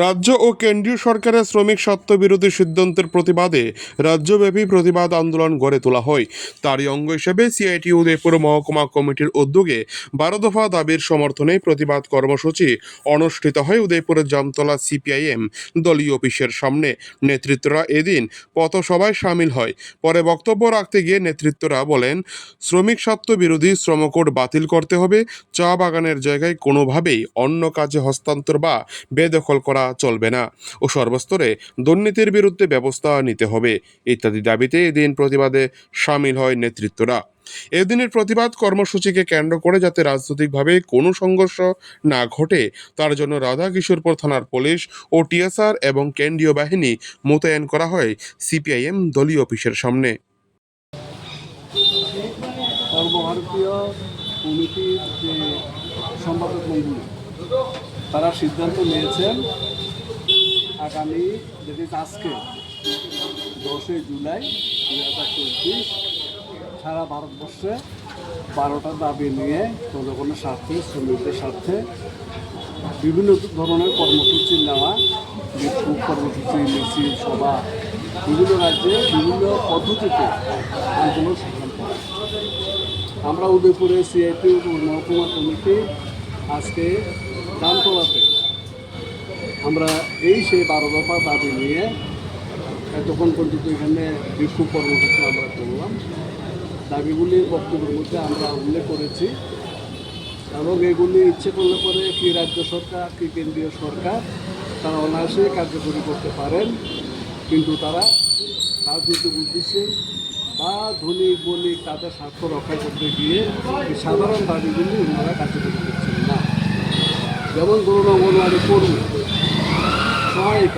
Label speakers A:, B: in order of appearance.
A: রাজ্য ও কেন্দ্রীয় সরকারের শ্রমিক স্বার্থবিরোধী সিদ্ধান্তের প্রতিবাদে রাজ্যব্যাপী প্রতিবাদ আন্দোলন গড়ে তোলা হয়। তারই অঙ্গ হিসেবে সিআইটি উদয়পুর মহকুমা কমিটির উদ্যোগে বারো দফা দাবির সমর্থনে প্রতিবাদ কর্মসূচি অনুষ্ঠিত হয় উদয়পুরের জামতলা সিপিআইএম দলীয় অফিসের সামনে। নেতৃত্বরা এদিন পথসভায় সামিল হয়। পরে বক্তব্য রাখতে গিয়ে নেতৃত্বরা বলেন, শ্রমিক স্বার্থ বিরোধী শ্রমকোড বাতিল করতে হবে। চা বাগানের জায়গায় কোনোভাবেই অন্য কাজে হস্তান্তর বা বেদখল করা চলবে না ও সর্বস্তরে দুর্নীতির বিরুদ্ধে ব্যবস্থা নিতে হবে। ইত্যাদি দাবিতে এদিন প্রতিবাদে সামিল হয় নেতৃত্বরা। এদিনের প্রতিবাদ কর্মসূচিকে কেন্দ্র করে যাতে রাজনৈতিকভাবে কোনো সংঘর্ষ না ঘটে, তার জন্য রাধা কিশোরপুর থানার পুলিশ ও টিএসআর এবং কেন্দ্রীয় বাহিনী মোতায়েন করা হয় সিপিআইএম দলীয় অফিসের সামনে।
B: সর্বভারতীয় কমিটির যে সম্পাদক মণ্ডলী তারা সিদ্ধান্ত নিয়েছেন আগামী যেটি আজকে, দশই জুলাই দু হাজার চব্বিশ, সারা ভারতবর্ষে বারোটা দাবি নিয়ে জনগণের স্বার্থে, শ্রমিকদের স্বার্থে বিভিন্ন ধরনের কর্মসূচি নেওয়া, বিক্ষোভ কর্মসূচি, মিছিল, সভা, বিভিন্ন রাজ্যে বিভিন্ন পদ্ধতিতে আন্দোলন সফল করা। আমরা উদয়পুরে সিআইটি মহকুমা কমিটি আজকে জামতলাতে আমরা এই সেই বারো দফা দাবি নিয়ে এতক্ষণ পর্যন্ত এখানে বিক্ষোভ কর্মসূচি আমরা করলাম। দাবিগুলির বক্তব্যের মধ্যে আমরা উল্লেখ করেছি এবং এগুলি ইচ্ছে করলে পরে কি রাজ্য সরকার, কি কেন্দ্রীয় সরকার, তারা অনায়াসে কার্যকরী করতে পারেন। কিন্তু তারা রাজনৈতিক উদ্দেশ্যে বা ধনী বণিক তাদের স্বার্থ রক্ষা করতে গিয়ে সাধারণ দাবিগুলি ওনারা কার্যকরী করছেন గమన్ గురుణ ఓన్వాడి కోరు సహాయక